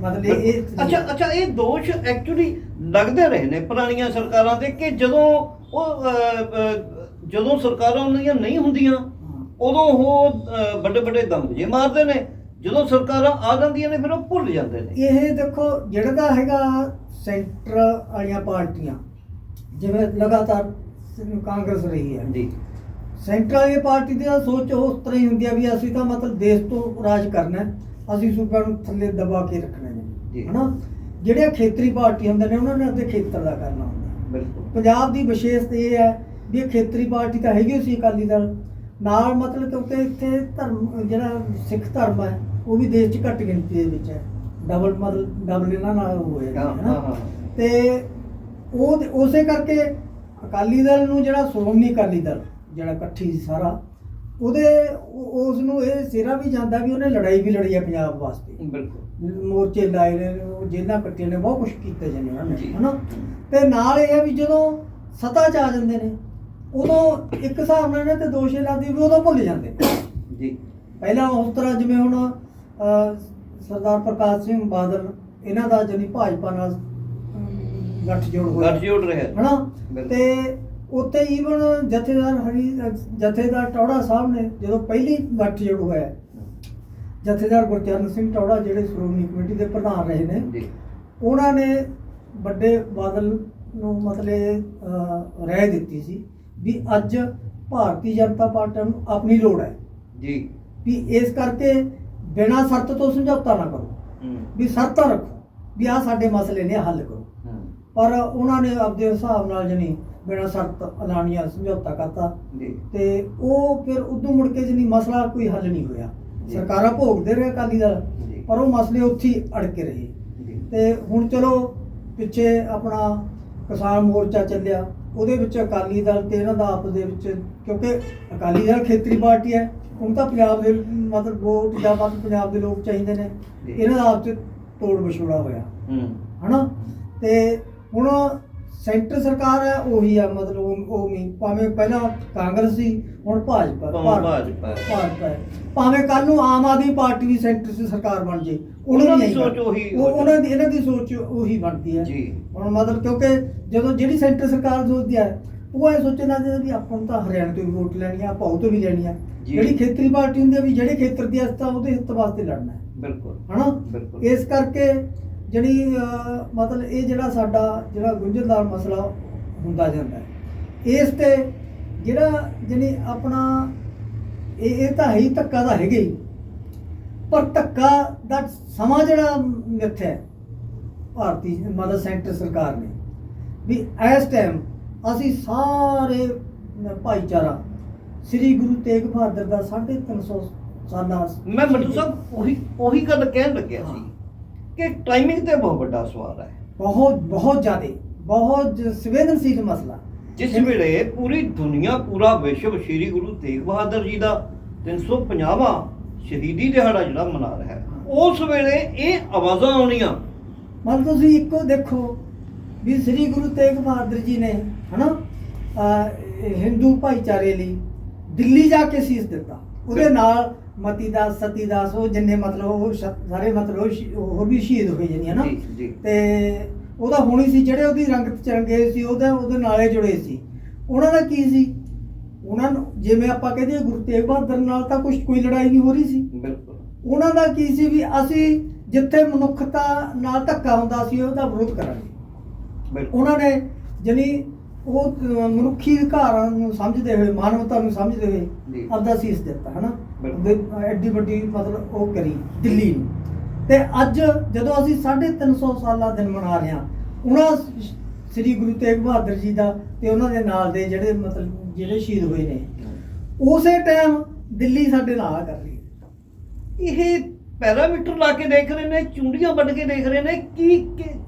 ਮਤਲਬ ਇਹ- ਅੱਛਾ ਅੱਛਾ ਇਹ ਦੋਸ਼ ਐਕਚੁਅਲੀ ਲੱਗਦੇ ਰਹੇ ਨੇ ਪੁਰਾਣੀਆਂ ਸਰਕਾਰਾਂ ਦੇ ਕਿ ਜਦੋਂ ਉਹ ਜਦੋਂ ਸਰਕਾਰਾਂ ਉਹਨਾਂ ਨਹੀਂ ਹੁੰਦੀਆਂ। ਉਦੋਂ ਉਹ ਵੱਡੇ ਵੱਡੇ ਦਮ ਜੇ ਮਾਰਦੇ ਨੇ। ਜਦੋਂ ਸਰਕਾਰਾਂ ਆ ਜਾਂਦੀਆਂ ਨੇ ਫਿਰ ਉਹ ਭੁੱਲ ਜਾਂਦੇ ਨੇ। ਇਹ ਦੇਖੋ ਜਿਹੜਾ ਹੈਗਾ ਸੈਂਟਰ ਵਾਲੀਆਂ ਪਾਰਟੀਆਂ ਜਿਵੇਂ ਲਗਾਤਾਰ ਕਾਂਗਰਸ ਰਹੀ ਹੈ। ਜੀ। ਸੈਂਟਰ ਵਾਲੀ ਪਾਰਟੀ ਦੀ ਸੋਚ ਉਸ ਤਰ੍ਹਾਂ ਹੀ ਹੁੰਦੀ ਆ ਵੀ ਅਸੀਂ ਤਾਂ ਮਤਲਬ ਦੇਸ਼ ਤੋਂ ਰਾਜ ਕਰਨਾ ਅਸੀਂ ਸੂਬਿਆਂ ਨੂੰ ਥੱਲੇ ਦਬਾ ਕੇ ਰੱਖਣਾ ਜੀ। ਹੈ ਹਨਾ? ਜਿਹੜੇ ਖੇਤਰੀ ਪਾਰਟੀ ਹੁੰਦੇ ਨੇ ਉਹਨਾਂ ਨੇ ਆਪਣੇ ਖੇਤਰ ਦਾ ਕਰਨਾ ਹੁੰਦਾ ਬਿਲਕੁਲ। ਪੰਜਾਬ ਦੀ ਵਿਸ਼ੇਸ਼ਤਾ ਇਹ ਹੈ ਵੀ ਇਹ ਖੇਤਰੀ ਪਾਰਟੀ ਤਾਂ ਹੈਗੀ ਸੀ ਅਕਾਲੀ ਦਲ। ਨਾਲ ਮਤਲਬ ਕਿਉਂਕਿ ਇੱਥੇ ਧਰਮ ਜਿਹੜਾ ਸਿੱਖ ਧਰਮ ਹੈ ਉਹ ਵੀ ਦੇਸ਼ 'ਚ ਘੱਟ ਗਿਣਤੀ ਦੇ ਵਿੱਚ ਹੈ। ਡਬਲ ਮਤਲਬ ਡਬਲ ਇਹਨਾਂ ਨਾਲ ਹੋਏਗਾ ਹਾਂ, ਹੈ ਹਾਂ, ਹਾਂ। ਤੇ ਉਹ ਉਸੇ ਕਰਕੇ ਅਕਾਲੀ ਦਲ ਨੂੰ ਜਿਹੜਾ ਸ਼੍ਰੋਮਣੀ ਅਕਾਲੀ ਦਲ ਜਿਹੜਾ ਇਕੱਠੀ ਸੀ ਸਾਰਾ ਉਹਦੇ ਉਸ ਨੂੰ ਇਹ ਸਿਰਾ ਵੀ ਜਾਂਦਾ ਵੀ ਉਹਨੇ ਲੜਾਈ ਵੀ ਲੜੀ ਹੈ ਪੰਜਾਬ ਵਾਸਤੇ। ਬਿਲਕੁਲ। ਮੋਰਚੇ ਲਾਏ ਨੇ ਜੇਲਾਂ ਕੱਟੀਆਂ ਨੇ ਬਹੁਤ ਕੁਝ ਕੀਤਾ ਜਾਂਦੇ ਉਹਨਾਂ। ਨੇ ਹਨਾ? ਤੇ ਨਾਲ ਇਹ ਹੈ ਵੀ ਜਦੋਂ ਸਤਾ ਚ ਆ ਜਾਂਦੇ ਨੇ ਉਦੋਂ ਇੱਕ ਹਿਸਾਬ ਨਾਲ ਇਹਨਾਂ ਤੇ ਦੋਸ਼ ਲਾਦੀ ਵੀ ਉਦੋਂ ਭੁੱਲ ਜਾਂਦੇ ਜੀ। ਪਹਿਲਾਂ ਉਸ ਤਰ੍ਹਾਂ ਜਿਵੇਂ ਹੁਣ ਸਰਦਾਰ ਪ੍ਰਕਾਸ਼ ਸਿੰਘ ਬਾਦਲ ਇਹਨਾਂ ਦਾ ਜਨੀ ਭਾਜਪਾ ਨਾਲ ਅਮ, ਗੱਠਜੋੜ ਹੋਇਆ। ਗੱਠਜੋੜ ਰਿਹਾ। ਹਨਾ। ਤੇ ਉੱਤੇ ਈਵਨ ਜਥੇਦਾਰ ਹਰੀ ਜਥੇਦਾਰ ਟੌੜਾ ਸਾਹਿਬ ਨੇ ਜਦੋਂ ਪਹਿਲੀ ਗੱਠਜੋੜ ਹੋਇਆ ਜਥੇਦਾਰ ਗੁਰਚਰਨ ਸਿੰਘ ਟੌੜਾ ਜਿਹੜੇ ਸ਼੍ਰੋਮਣੀ ਕਮੇਟੀ ਦੇ ਪ੍ਰਧਾਨ ਰਹੇ ਨੇ ਜੀ। ਉਹਨਾਂ ਨੇ ਵੱਡੇ ਬਾਦਲ ਨੂੰ ਮਤਲਬ ਰਾਏ ਦਿੱਤੀ ਸੀ ਵੀ ਅੱਜ ਭਾਰਤੀ ਜਨਤਾ ਪਾਰਟੀ ਨੂੰ ਆਪਣੀ ਲੋੜ ਹੈ ਜੀ। ਵੀ ਇਸ ਕਰਕੇ ਬਿਨਾਂ ਸ਼ਰਤ ਤੋਂ ਸਮਝੌਤਾ ਨਾ ਕਰੋ। ਵੀ ਸ਼ਰਤਾਂ ਰੱਖੋ ਵੀ ਆ ਸਾਡੇ ਮਸਲੇ ਨੇ ਹੱਲ ਕਰੋ। ਪਰ ਉਹਨਾਂ ਨੇ ਆਪਦੇ ਹਿਸਾਬ ਨਾਲ ਜਣੀ ਬਿਨਾਂ ਸ਼ਰਤ ਐਲਾਨੀਆਂ ਸਮਝੌਤਾ ਕਰਤਾ। ਜੀ। ਤੇ ਉਹ ਫਿਰ ਉਦੋਂ ਮੁੜ ਕੇ ਜਣੀ ਮਸਲਾ ਕੋਈ ਹੱਲ ਨਹੀਂ ਹੋਇਆ। ਸਰਕਾਰਾਂ ਭੋਗਦੇ ਰਹੇ ਅਕਾਲੀ ਦਲ। ਪਰ ਉਹ ਮਸਲੇ ਉੱਥੇ ਹੀ ਅੜਕੇ ਰਹੇ। ਤੇ ਹੁਣ ਚਲੋ ਪਿੱਛੇ ਆਪਣਾ ਕਿਸਾਨ ਮੋਰਚਾ ਚੱਲਿਆ। ਉਹਦੇ ਵਿੱਚ ਅਕਾਲੀ ਦਲ ਤੇ ਇਹਨਾਂ ਦਾ ਆਪਸ ਦੇ ਵਿੱਚ ਕਿਉਂਕਿ ਅਕਾਲੀ ਦਲ ਖੇਤਰੀ ਪਾਰਟੀ ਹੈ ਹੁਣ ਤਾਂ ਪੰਜਾਬ ਦੇ ਮਤਲਬ ਵੋਟ ਜਾਂ ਮਤਲਬ ਪੰਜਾਬ ਦੇ ਲੋਕ ਚਾਹੀਦੇ ਨੇ। ਇਹਨਾਂ ਦਾ ਆਪਸ 'ਚ ਤੋੜ ਵਿਛੋੜਾ ਹੋਇਆ। ਹੂੰ। ਹਨਾ? ਤੇ ਹੁਣ ਸੈਂਟਰ ਸਰਕਾਰ ਹੈ ਉਹੀ ਆ ਮਤਲਬ ਉਹ ਉਹ ਨਹੀਂ ਭਾਵੇਂ ਪਹਿਲਾਂ ਕਾਂਗਰਸ ਸੀ ਹੁਣ ਭਾਜਪਾ ਭਾਵੇਂ ਭਾਰਤ- ਭਾਜਪਾ ਹੈ। ਭਾਜਪਾ ਹੈ। ਭਾਵੇਂ ਕੱਲ ਨੂੰ ਆਮ ਆਦਮੀ ਪਾਰਟੀ ਵੀ ਸੈਂਟਰ 'ਚ ਸਰਕਾਰ ਬਣ ਜੇ ਉਹਨਾਂ ਦੀ ਸੋਚ। ਉਹੀ- ਉਹ- ਉਹਨਾਂ ਦੀ ਇਹਨਾਂ ਦੀ ਸੋਚ ਉਹੀ ਬਣਦੀ ਹੈ ਜੀ ਹੁਣ ਮਤਲਬ ਕਿਉਂਕਿ ਜਦੋਂ ਜਿਹੜੀ ਸੈਂਟਰ ਸਰਕਾਰ ਸੋਚਦੀ ਹੈ ਉਹ ਇਹ ਸੋਚਣਾ ਚਾਹੀਦਾ ਵੀ ਆਪਾਂ ਨੂੰ ਤਾਂ ਹਰਿਆਣਾ ਤੋਂ ਵੀ ਵੋਟ ਲੈਣੀ ਆ ਆਪਾਂ ਉਹ ਤੋਂ ਵੀ ਲੈਣੀ ਆ ਜੀ। ਜਿਹੜੀ ਖੇਤਰੀ ਪਾਰਟੀ ਹੁੰਦੀ ਹੈ ਵੀ ਜਿਹੜੇ ਖੇਤਰ ਦੀ ਅਸਤਾ ਉਹਦੇ ਹਿੱਤ ਵਾਸਤੇ ਲੜਨਾ ਹੈ ਬਿਲਕੁਲ ਹਨਾ ਬਿਲਕੁਲ ਇਸ ਕਰਕੇ ਜਿਹੜੀ ਮਤਲਬ ਇਹ ਜਿਹੜਾ ਸਾਡਾ ਜਿਹੜਾ ਗੁੰਝਲਦਾਰ ਮਸਲਾ ਹੁੰਦਾ ਜਾਂਦਾ ਹੈ। ਇਸ ਤੇ ਜਿਹੜਾ ਜਿਹੜੀ ਆਪਣਾ, ਇਹ ਇਹ ਤਾਂ ਹੈ ਹੀ ਧੱਕਾ ਤਾਂ ਹੈਗਾ ਹੀ। ਪਰ ਧੱਕਾ ਦਾ ਸਮਾਂ ਜਿਹੜਾ ਮਿੱਥ ਹੈ, ਭਾਰਤੀ ਮਤਲਬ ਸੈਂਟਰ ਸਰਕਾਰ ਨੇ, ਵੀ ਇਸ ਟਾਈਮ ਅਸੀਂ ਸਾਰੇ ਭਾਈਚਾਰਾ ਸ੍ਰੀ ਗੁਰੂ ਤੇਗ ਬਹਾਦਰ ਦਾ 350 ਸਾਲਾ ਮੈਂ ਮੰਟੂ ਸਾਹਿਬ, ਉਹੀ ਉਹੀ ਗੱਲ ਕਹਿਣ ਲੱਗਿਆ ਸੀ। ਕਿ ਟਾਈਮਿੰਗ ਤੇ ਬਹੁਤ ਵੱਡਾ ਸਵਾਲ ਹੈ। ਬਹੁਤ ਬਹੁਤ ਜ਼ਿਆਦੇ ਬਹੁਤ ਸੰਵੇਦਨਸ਼ੀਲ ਮਸਲਾ। ਜਿਸ ਵੇਲੇ ਪੂਰੀ ਦੁਨੀਆ ਪੂਰਾ ਵਿਸ਼ਵ ਸ੍ਰੀ ਗੁਰੂ ਤੇਗ ਬਹਾਦਰ ਜੀ ਦਾ 350ਵਾਂ ਸ਼ਹੀਦੀ ਦਿਹਾੜਾ ਜਿਹੜਾ ਮਨਾ ਰਿਹਾ ਹੈ ਉਸ ਵੇਲੇ ਇਹ ਆਵਾਜ਼ਾਂ ਆਉਣੀਆਂ। ਮਤਲਬ ਤੁਸੀਂ ਇੱਕੋ ਦੇਖੋ ਵੀ ਸ੍ਰੀ ਗੁਰੂ ਤੇਗ ਬਹਾਦਰ ਜੀ ਨੇ ਹਨਾ ਹਿੰਦੂ ਭਾਈਚਾਰੇ ਲਈ ਦਿੱਲੀ ਜਾ ਕੇ ਸੀਸ ਦਿੱਤਾ। ਉਹਦੇ ਨਾਲ ਮਤੀ ਦਾਸ ਸਤੀ ਦਾਸ ਉਹ ਜਿੰਨੇ ਮਤਲਬ ਉਹ ਸ਼- ਸਾਰੇ ਮਤਲਬ ਉਹ ਹੋਰ ਵੀ ਸ਼ਹੀਦ ਹੋਏ ਜਾਨੀ ਹਨਾ ਜੀ, ਜੀ। ਤੇ ਉਹਦਾ ਹੋਣੀ ਸੀ ਜਿਹੜੇ ਉਹਦੀ ਰੰਗਤ ਚ ਰੰਗੇ ਸੀ ਉਹਦੇ ਉਹਦੇ ਨਾਲੇ ਜੁੜੇ ਸੀ। ਉਹਨਾਂ ਦਾ ਕੀ ਸੀ? ਉਹਨਾਂ ਨੂੰ ਜਿਵੇਂ ਆਪਾਂ ਕਹਿੰਦੇ ਗੁਰੂ ਤੇਗ ਬਹਾਦਰ ਨਾਲ ਤਾਂ ਕੁਝ ਕੋਈ ਲੜਾਈ ਨਹੀਂ ਹੋ ਰਹੀ ਸੀ। ਬਿਲਕੁਲ। ਉਹਨਾਂ ਦਾ ਕੀ ਸੀ ਵੀ ਅਸੀਂ ਜਿੱਥੇ ਮਨੁੱਖਤਾ ਨਾਲ ਧੱਕਾ ਹੁੰਦਾ ਸੀ ਉਹਦਾ ਵਿਰੋਧ ਕਰਾਂਗੇ। ਬਿਲਕੁਲ। ਉਹਨਾਂ ਨੇ ਜਨੀ ਉਹ ਅਹ, ਮਨੁੱਖੀ ਅਧਿਕਾਰਾਂ ਨੂੰ ਸਮਝਦੇ ਹੋਏ ਮਾਨਵਤਾ ਨੂੰ ਸਮਝਦੇ ਜੀ। ਹੋਏ ਆਪਦਾ ਸੀਸ ਦਿੱਤਾ ਹਨਾ। ਦੇ- ਐਡੀ ਵੱਡੀ ਮਤਲਬ ਉਹ ਕਰੀ ਦਿੱਲੀ ਨੂੰ। ਤੇ ਅੱਜ ਜਦੋਂ ਅਸੀਂ 350 ਸਾਲਾ ਦਿਨ ਮਨਾ ਰਹੇ ਹਾਂ ਉਹਨਾਂ ਸ੍ਰੀ ਗੁਰੂ ਤੇਗ ਬਹਾਦਰ ਜੀ ਦਾ ਤੇ ਉਹਨਾਂ ਦੇ ਨਾਲ ਦੇ ਜਿਹੜੇ ਮਤਲਬ ਜਿਹੜੇ ਸ਼ਹੀਦ ਹੋਏ ਨੇ ਉਸੇ ਟਾਈਮ ਦਿੱਲੀ ਸਾਡੇ ਨਾਲ ਕਰ ਰਹੀ ਇਹ ਪੈਰਾਮੀਟਰ ਲਾ ਕੇ ਦੇਖ ਰਹੇ ਨੇ ਚੁੰਡੀਆਂ ਵੱਢ ਕੇ ਦੇਖ ਰਹੇ ਨੇ ਕੀ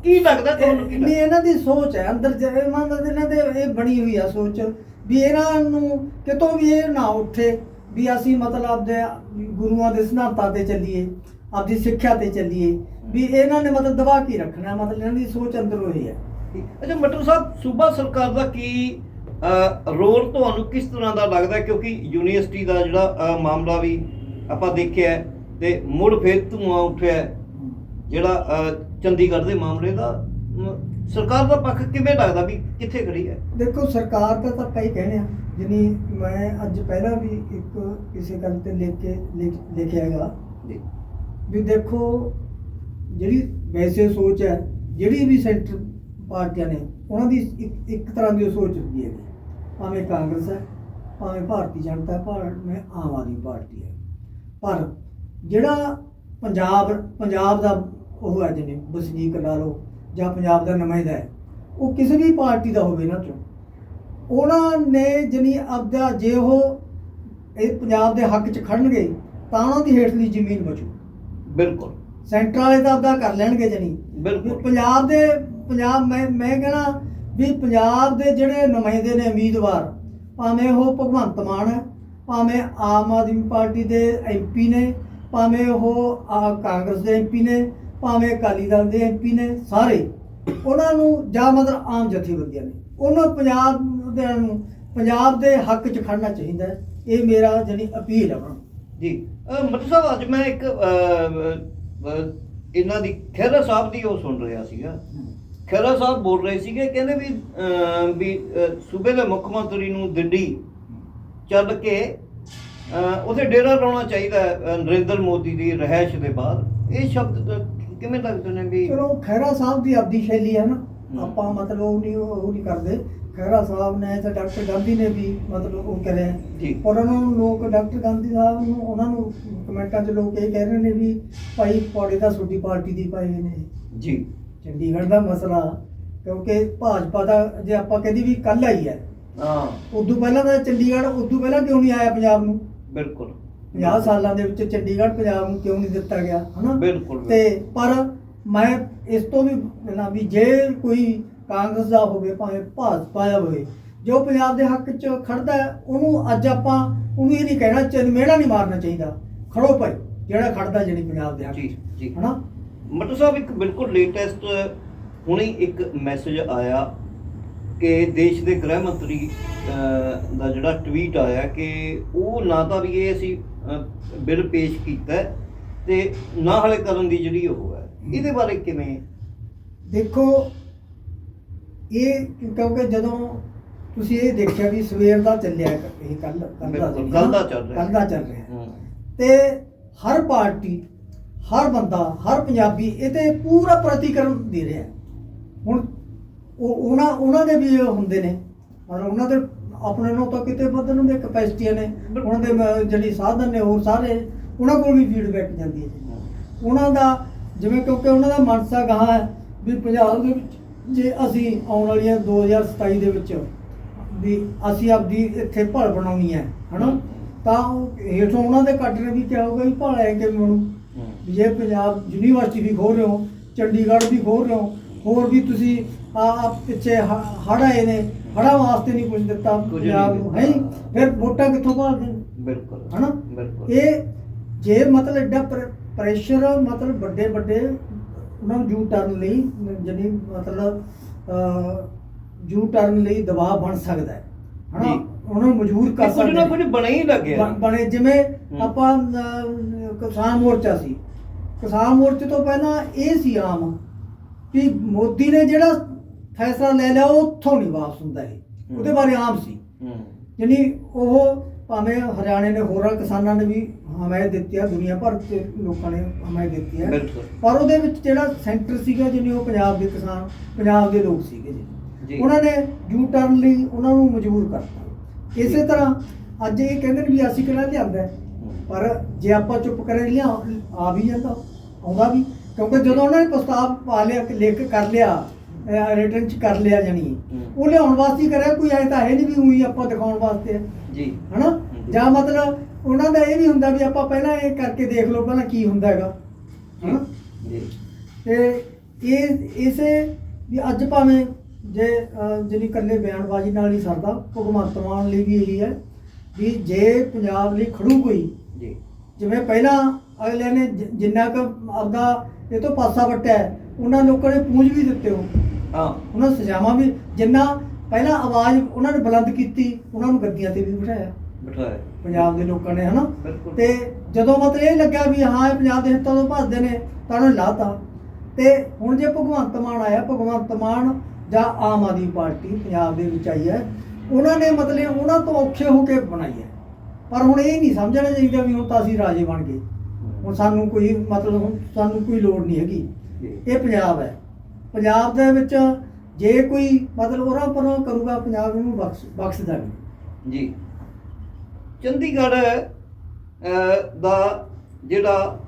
ਕੀ- ਲੱਗਦਾ ਤੁਹਾਨੂੰ ਕੀ ਨਹੀਂ? ਇਹਨਾਂ ਦੀ ਸੋਚ ਹੈ ਅੰਦਰ ਜ- ਇਹਨਾਂ ਦਾ ਇਹਨਾਂ ਦੇ ਇਹ ਬਣੀ ਹੋਈ ਆ ਸੋਚ ਵੀ ਇਹਨਾਂ ਨੂੰ ਕਿਤੋਂ ਵੀ ਇਹ ਨਾ ਉੱਠੇ ਵੀ ਅਸੀਂ ਮਤਲਬ ਆਪਦੇ ਗੁਰੂਆਂ ਦੇ ਸਿਧਾਂਤਾਂ ਤੇ ਚੱਲੀਏ, ਆਪਦੀ ਸਿੱਖਿਆ ਤੇ ਚੱਲੀਏ, ਵੀ ਇਹਨਾਂ ਨੇ ਮਤਲਬ ਦਬਾ ਕੇ ਰੱਖਣਾ, ਮਤਲਬ ਇਹਨਾਂ ਦੀ ਸੋਚ ਅੰਦਰ ਹੋਈ ਹੈ। ਅੱਛਾ ਮਟਰ ਸਾਹਿਬ, ਸੂਬਾ ਸਰਕਾਰ ਦਾ ਕੀ ਰੋਲ ਤੁਹਾਨੂੰ ਕਿਸ ਤਰ੍ਹਾਂ ਦਾ ਲੱਗਦਾ? ਕਿਉਂਕਿ ਯੂਨੀਵਰਸਿਟੀ ਦਾ ਜਿਹੜਾ ਮਾਮਲਾ ਵੀ ਆਪਾਂ ਦੇਖਿਆ ਤੇ ਮੁੜ ਫੇਰ ਧੂਆਂ ਉੱਠਿਆ ਜਿਹੜਾ ਚੰਡੀਗੜ੍ਹ ਦੇ ਮਾਮਲੇ ਦਾ ਸਰਕਾਰ ਦਾ ਪੱਖ ਕਿਵੇਂ ਲੱਗਦਾ ਵੀ ਕਿੱਥੇ ਖੜੀ ਹੈ? ਦੇਖੋ ਸਰਕਾਰ ਦਾ ਤਾਂ ਕਈ ਕਹਿੰਦੇ ਆ ਜਿਨੀ ਮੈਂ ਅੱਜ ਪਹਿਲਾਂ ਵੀ ਇੱਕ ਕਿਸੇ ਗੱਲ ਤੇ ਲਿਖ ਕੇ ਲਿਖ- ਲਿਖਿਆ ਹੈਗਾ ਵੀ ਦੇਖੋ ਜਿਹੜੀ ਵੈਸੇ ਸੋਚ ਹੈ ਜਿਹੜੀ ਵੀ ਸੈਂਟਰ ਪਾਰਟੀਆਂ ਨੇ ਉਹਨਾਂ ਦੀ ਇੱਕ ਤਰ੍ਹਾਂ ਦੀ ਸੋਚ ਹੁੰਦੀ ਹੈ। ਭਾਵੇਂ ਕਾਂਗਰਸ ਹੈ ਭਾਵੇਂ ਭਾਰਤੀ ਜਨਤਾ ਪਾਰਟੀ ਆਮ ਆਦਮੀ ਪਾਰਟੀ ਹੈ। ਪਰ ਜਿਹੜਾ ਪੰਜਾਬ ਪੰਜਾਬ ਦਾ ਉਹ ਹੈ ਜਿਹਨੇ ਵਸਨੀਕ ਲਾ ਲਓ ਜਾਂ ਪੰਜਾਬ ਦਾ ਨੁਮਾਇੰਦਾ ਹੈ ਉਹ ਕਿਸੇ ਵੀ ਪਾਰਟੀ ਦਾ ਹੋਵੇ ਨਾ ਚੋਂ। ਉਹਨਾਂ ਨੇ ਜਨੀ ਆਪਦਾ ਜੇ ਉਹ ਇਹ ਪੰਜਾਬ ਦੇ ਹੱਕ 'ਚ ਖੜਨਗੇ ਤਾਂ ਉਹਨਾਂ ਦੀ ਹੇਠਲੀ ਜ਼ਮੀਨ ਬਚੂ। ਬਿਲਕੁਲ। ਸੈਂਟਰ ਵਾਲੇ ਤਾਂ ਆਪਦਾ ਕਰ ਲੈਣਗੇ ਜਣੀ। ਵੀ ਬਿਲਕੁਲ। ਪੰਜਾਬ ਦੇ ਪੰਜਾਬ ਮੈਂ ਮੈਂ ਕਹਿਣਾ ਵੀ ਪੰਜਾਬ ਦੇ ਜਿਹੜੇ ਨੁਮਾਇੰਦੇ ਨੇ ਉਮੀਦਵਾਰ ਭਾਵੇਂ ਉਹ ਭਗਵੰਤ ਮਾਨ ਹੈ ਭਾਵੇਂ ਆਮ ਆਦਮੀ ਪਾਰਟੀ ਦੇ ਐਮਪੀ ਨੇ ਭਾਵੇਂ ਉਹ ਕਾਂਗਰਸ ਦੇ ਐਮਪੀ ਨੇ ਭਾਵੇਂ ਅਕਾਲੀ ਦਲ ਦੇ ਐਮਪੀ ਨੇ ਸਾਰੇ, ਉਹਨਾਂ ਨੂੰ ਜਾਂ ਮਤਲਬ ਆਮ ਜਥੇਬੰਦੀਆਂ ਨੇ, ਉਹਨਾਂ ਪੰਜਾਬ ਦੇ ਨੂੰ, ਪੰਜਾਬ ਦੇ ਹੱਕ 'ਚ ਖੜਨਾ ਚਾਹੀਦਾ ਇਹ ਮੇਰਾ ਜਿਹੜੀ ਅਪੀਲ ਹੈ ਉਹਨਾਂ ਜੀ। ਮਤਲਬ ਸਾਹਿਬ, ਅੱਜ ਮੈਂ ਇੱਕ ਇਹਨਾਂ ਦੀ ਖੇਰਾ ਸਾਹਿਬ ਦੀ ਉਹ ਸੁਣ ਰਿਹਾ ਸੀਗਾ। ਖੇਰਾ ਸਾਹਿਬ ਬੋਲ ਰਹੇ ਸੀਗੇ, ਕਹਿੰਦੇ ਵੀ ਵੀ ਸੂਬੇ ਦੇ ਮੁੱਖ ਮੰਤਰੀ ਨੂੰ ਦਿੱਲੀ ਚੱਲ ਕੇ ਉਥੇ ਡੇਰਾ ਲਾਉਣਾ ਚਾਹੀਦਾ ਨਰਿੰਦਰ ਮੋਦੀ ਦੀ ਰਹਿائش ਦੇ ਬਾਅਦ। ਇਹ ਸ਼ਬਦ ਕਿਵੇਂ ਲੱਗਦੇ ਨੇ ਵੀ ਚਲੋ ਖਹਿਰਾ ਸਾਹਿਬ ਦੀ ਆਪਦੀ ਸ਼ੈਲੀ ਹੈ ਨਾ। ਆਪਾਂ ਮਤਲਬ ਉਹ ਨਹੀਂ ਉਹ ਨਹੀਂ ਕਰਦੇ। ਖਹਿਰਾ ਸਾਹਿਬ ਨੇ ਤੇ ਡਾਕਟਰ ਗਾਂਧੀ ਨੇ ਵੀ ਮਤਲਬ ਉਹ ਕਰਿਆ। ਜੀ। ਪਰ ਉਹਨਾਂ ਨੂੰ ਲੋਕ ਡਾਕਟਰ ਗਾਂਧੀ ਸਾਹਿਬ ਨੂੰ ਉਹਨਾਂ ਨੂੰ ਕਮੈਂਟਾਂ 'ਚ ਲੋਕ ਇਹ ਕਹਿ ਰਹੇ ਨੇ ਵੀ ਭਾਈ ਪੌੜੇ ਦਾ ਛੋਟੀ ਪਾਰਟੀ ਦੀ ਪਾਏ ਨੇ। ਜੀ। ਚੰਡੀਗੜ੍ਹ ਦਾ ਮਸਲਾ ਕਿਉਂਕਿ ਭਾਜਪਾ ਦਾ ਜੇ ਆਪਾਂ ਕਹਿੰਦੀ ਵੀ ਕੱਲ ਆਈ ਹੈ। ਹਾਂ। ਉਦੋਂ ਪਹਿਲਾਂ ਤਾਂ ਚੰਡੀਗੜ੍ਹ ਉਦੋਂ ਪਹਿਲਾਂ ਕਿਉਂ ਨਹੀਂ ਆਇਆ ਪੰਜਾਬ ਨੂੰ? ਬਿਲਕੁਲ। 50 ਸਾਲਾਂ ਦੇ ਵਿੱਚ ਚੰਡੀਗੜ੍ਹ ਪੰਜਾਬ ਨੂੰ ਕਿਉਂ ਨਹੀਂ ਦਿੱਤਾ ਗਿਆ ਹਨਾ? ਬਿਲਕੁਲ ਤੇ ਪਰ ਮੈਂ ਇਸ ਤੋਂ ਵੀ ਨਾ ਵੀ ਜੇ ਕੋਈ ਕਾਂਗਰਸ ਦਾ ਹੋਵੇ ਭਾਵੇਂ ਭਾਜਪਾ ਦਾ ਹੋਵੇ ਜੋ ਪੰਜਾਬ ਦੇ ਹੱਕ 'ਚ ਖੜਦਾ ਉਹਨੂੰ ਅੱਜ ਆਪਾਂ ਉਹਨੂੰ ਇਹ ਨਹੀਂ ਕਹਿਣਾ ਚਨਮੇੜਾ ਨਹੀਂ ਮਾਰਨਾ ਚਾਹੀਦਾ। ਖੜੋ ਭਾਈ ਜਿਹੜਾ ਖੜਦਾ ਜਿਹੜੀ ਪੰਜਾਬ ਦੇ ਹੱਕ ਜੀ ਜੀ। ਹਨਾ? ਮਟੂ ਸਾਹਿਬ ਇੱਕ ਬਿਲਕੁਲ ਲੇਟੈਸਟ ਹੁਣੇ ਇੱਕ ਮੈਸੇਜ ਆਇਆ ਕਿ ਦੇਸ਼ ਦੇ ਗ੍ਰਹਿ ਮੰਤਰੀ ਦਾ ਜਿਹੜਾ ਟਵੀਟ ਆਇਆ ਕਿ ਉਹ ਨਾ ਤਾਂ ਵੀ ਇਹ ਅਸੀਂ ਬਿੱਲ ਪੇਸ਼ ਕੀਤਾ ਤੇ ਨਾ ਹਲੇ ਕਰਨ ਦੀ ਜਿਹੜੀ ਉਹ ਹੈ ਇਹਦੇ ਬਾਰੇ ਕਿਵੇਂ ਦੇਖੋ ਇਹ ਕਿਉਂਕਿ ਜਦੋਂ ਤੁਸੀਂ ਇਹ ਦੇਖਿਆ ਵੀ ਸਵੇਰ ਦਾ ਚੱਲਿਆ ਇਹ ਕੱਲ ਕੱਲ ਦਾ ਕੱਲ੍ਹ ਦਾ ਚੱਲ ਰਿਹਾ। ਕੱਲ ਦਾ ਚੱਲ ਰਿਹਾ। ਤੇ ਹਰ ਪਾਰਟੀ ਹਰ ਬੰਦਾ ਹਰ ਪੰਜਾਬੀ ਇਹ ਤੇ ਪੂਰਾ ਪ੍ਰਤੀਕਰਮ ਦੇ ਰਿਹਾ। ਹੁਣ ਉਹ ਉਹਨਾਂ ਉਹਨਾਂ ਦੇ ਵੀ ਹੁੰਦੇ ਨੇ ਮਤਲਬ ਉਹਨਾਂ ਦੇ ਆਪਣੇ ਨੂੰ ਤਾਂ ਕਿਤੇ ਵੱਧ ਉਹਨਾਂ ਦੇ ਕਪੈਸਿਟੀਆਂ ਨੇ। ਉਹਨਾਂ ਦੇ ਮ- ਜਿਹੜੀ ਸਾਧਨ ਨੇ ਹੋਰ ਸਾਰੇ, ਉਹਨਾਂ ਕੋਲ ਵੀ ਫੀਡਬੈਕ ਜਾਂਦੀ ਹੈ ਜੀ। ਉਹਨਾਂ ਦਾ, ਜਿਵੇਂ ਕਿਉਂਕਿ ਉਹਨਾਂ ਦਾ ਮਨਸਾ ਗਾਹ ਹੈ, ਵੀ ਪੰਜਾਬ ਦੇ ਵਿੱਚ ਜੇ ਅਸੀਂ ਆਉਣ ਵਾਲੀਆਂ 2027 ਦੇ ਵਿੱਚ ਵੀ ਅਸੀਂ ਆਪਦੀ ਇੱਥੇ ਭਲ ਬਣਾਉਣੀ ਹੈ, ਹਨਾ? ਤਾਂ ਉਹ ਹੇਠੋਂ ਉਹਨਾਂ ਦੇ ਕੱਟ ਨੇ ਵੀ ਕਿਹਾ ਹੋਊਗਾ ਵੀ ਭਲ ਹੈ ਕਿ ਮੈਨੂੰ ਵੀ ਜੇ ਪੰਜਾਬ ਯੂਨੀਵਰਸਿਟੀ ਵੀ ਖੋਲ ਰਹੇ ਹੋ, ਚੰਡੀਗੜ੍ਹ ਵੀ ਖੋਲ ਰਹੇ ਹੋ, ਹੋਰ ਵੀ ਤੁਸੀਂ ਆ ਆ ਪਿੱਛੇ ਹੜ ਆਏ ਨੇ ਹੜਾਂ ਵਾਸਤੇ ਨਹੀਂ ਕੁਝ ਦਿੱਤਾ ਕੁਝ ਪੰਜਾਬ ਨੂੰ ਹੈ। ਫਿਰ ਵੋਟਾਂ ਕਿੱਥੋਂ ਭਾਲਦੇ ਬਿਲਕੁਲ ਹਨਾ ਬਿਲਕੁਲ ਇਹ ਜੇ ਮਤਲਬ ਐਡਾ ਪ੍ਰੈਸ਼ਰ ਮਤਲਬ ਵੱਡੇ ਵੱਡੇ ਉਹਨਾਂ ਨੂੰ ਯੂ ਟਰਨ ਲਈ ਜਾਨੀ ਮਤਲਬ ਯੂ ਟਰਨ ਲਈ ਦਬਾਅ ਬਣ ਸਕਦਾ ਹੈ ਹਨਾ। ਉਹਨਾਂ ਨੂੰ ਮਜਬੂਰ ਕਰ ਕੁਝ ਨਾ ਸਕਦੇ ਕੁਝ ਨੇ। ਬਣਾ ਹੀ ਲੱਗਿਆ ਬਣ- ਜਿਵੇਂ। ਆਪਾਂ ਕਿਸਾਨ ਮੋਰਚਾ ਸੀ ਕਿਸਾਨ ਮੋਰਚੇ ਤੋਂ ਪਹਿਲਾਂ ਇਹ ਸੀ ਆਮ ਕਿ ਮੋਦੀ ਨੇ ਜਿਹੜਾ ਫੈਸਲਾ ਲੈ ਲਿਆ ਉੱਥੋਂ ਨਹੀਂ ਵਾਪਸ ਹੁੰਦਾ ਇਹ। ਉਹਦੇ ਬਾਰੇ ਆਮ ਸੀ। ਯਾਨੀ ਉਹ ਭਾਵੇਂ ਹਰਿਆਣੇ ਨੇ ਹੋਰਾਂ ਕਿਸਾਨਾਂ ਨੇ ਵੀ ਹਮਾਇਤ ਦਿੱਤੀ ਆ ਦੁਨੀਆ ਭਰ ਦੇ ਲੋਕਾਂ ਨੇ ਹਮਾਇਤ ਦਿੱਤੀ ਹੈ ਬਿਲਕੁਲ। ਪਰ ਉਹਦੇ ਵਿੱਚ ਜਿਹੜਾ ਸੈਂਟਰ ਸੀਗਾ ਜਿਹਨੇ ਉਹ ਪੰਜਾਬ ਦੇ ਕਿਸਾਨ ਪੰਜਾਬ ਦੇ ਲੋਕ ਸੀਗੇ ਜੀ। ਉਹਨਾਂ ਨੇ ਯੂ ਟਰਨ ਲਈ ਉਹਨਾਂ ਨੂੰ ਮਜਬੂਰ ਕਰਤਾ। ਇਸੇ ਤਰ੍ਹਾਂ ਅੱਜ ਇਹ ਕਹਿੰਦੇ ਨੇ ਵੀ ਅਸੀਂ ਕਿਹੜਾ ਲਿਆਂਦਾ ਪਰ ਜੇ ਆਪਾਂ ਚੁੱਪ ਕਰੇ ਲਿਆ ਆ ਵੀ ਜਾਂਦਾ ਆਉਂਦਾ ਵੀ। ਕਿਉਂਕਿ ਜਦੋਂ ਉਹਨਾਂ ਨੇ ਪ੍ਰਸਤਾਵ ਪਾ ਲਿਆ ਕਿ ਲਿਖ ਕਰ ਲਿਆ ਰਿਟਰਨ ਚ ਕਰ ਲਿਆ ਹਮ। ਉਹ ਲਿਆਉਣ ਵਾਸਤੇ ਹੀ ਕਰਿਆ ਕੋਈ ਐ ਤਾਂ ਹੈ ਨਹੀਂ ਵੀ ਉਹੀ ਆਪਾਂ ਦਿਖਾਉਣ ਵਾਸਤੇ ਹੈ ਜੀ। ਹਨਾ? ਜੀ। ਮਤਲਬ ਉਹਨਾਂ ਦਾ ਇਹ ਵੀ ਹੁੰਦਾ ਵੀ ਆਪਾਂ ਪਹਿਲਾਂ ਇਹ ਕਰਕੇ ਦੇਖ ਲਓ ਪਹਿਲਾਂ ਕੀ ਹੁੰਦਾ ਹੈਗਾ। ਹਨਾ? ਜੀ। ਤੇ ਇਹ ਇਸੇ ਵੀ ਅੱਜ ਭਾਵੇਂ ਜੇ ਜਿਹੜੀ ਇਕੱਲੇ ਬਿਆਨਬਾਜ਼ੀ ਨਾਲ ਨਹੀਂ ਸਰਦਾ ਭਗਵੰਤ ਮਾਨ ਲਈ ਵੀ ਇਹੀ ਹੈ ਵੀ ਜੇ ਪੰਜਾਬ ਲਈ ਖੜੂ ਕੋਈ ਜੀ। ਜਿਵੇਂ ਪਹਿਲਾਂ ਅਗਲੇ ਨੇ ਜਿੰਨਾ ਕੁ ਆਪਦਾ ਇਹ ਤੋਂ ਪਾਸਾ ਵਟਿਆ ਹੈ, ਉਹਨਾਂ ਲੋਕਾਂ ਨੇ ਪੂੰਝ ਵੀ ਦਿੱਤੇ ਹੋ ਹਾਂ ਉਹਨਾਂ ਨੂੰ ਸਜ਼ਾਵਾਂ ਵੀ ਜਿੰਨਾ ਪਹਿਲਾਂ ਆਵਾਜ਼ ਉਹਨਾਂ ਨੇ ਬੁਲੰਦ ਕੀਤੀ ਉਹਨਾਂ ਨੂੰ ਗੱਦੀਆਂ ਤੇ ਵੀ ਬਿਠਾਇਆ। ਬਿਠਾਇਆ। ਪੰਜਾਬ ਦੇ ਲੋਕਾਂ ਨੇ ਹਨਾ। ਤੇ ਜਦੋਂ ਮਤਲਬ ਇਹ ਲੱਗਿਆ ਵੀ ਹਾਂ ਇਹ ਪੰਜਾਬ ਦੇ ਹਿੱਤਾਂ ਤੋਂ ਭੱਜਦੇ ਨੇ ਤਾਂ ਉਹਨੇ ਲਾਤਾ। ਤੇ ਹੁਣ ਜੇ ਭਗਵੰਤ ਮਾਨ ਆਇਆ ਭਗਵੰਤ ਮਾਨ ਜਾਂ ਆਮ ਆਦਮੀ ਪਾਰਟੀ ਪੰਜਾਬ ਦੇ ਵਿੱਚ ਆਈ ਹੈ ਉਹਨਾਂ ਨੇ ਮਤਲਬ ਉਹਨਾਂ ਤੋਂ ਔਖੇ ਹੋ ਕੇ ਬਣਾਈ ਹੈ। ਪਰ ਹੁਣ ਇਹ ਨਹੀਂ ਸਮਝਣਾ ਚਾਹੀਦਾ ਵੀ ਹੁਣ ਤਾਂ ਅਸੀਂ ਰਾਜੇ ਬਣ ਗਏ। ਹੁਣ ਸਾਨੂੰ ਕੋਈ ਮਤਲਬ ਸਾਨੂੰ ਕੋਈ ਲੋੜ ਨਹੀਂ ਹੈਗੀ। ਇਹ ਪੰਜਾਬ ਹੈ। ਪੰਜਾਬ ਦੇ ਵਿੱਚ ਜੇ ਕੋਈ ਮਤਲਬ ਉਹਨਾਂ ਪਰਾਂ ਕਰੂਗਾ, ਪੰਜਾਬ ਨੂੰ ਬਖਸ਼ ਬਖਸ਼ਦਾ ਨਹੀਂ ਜੀ। ਚੰਡੀਗੜ੍ਹ ਦਾ ਜਿਹੜਾ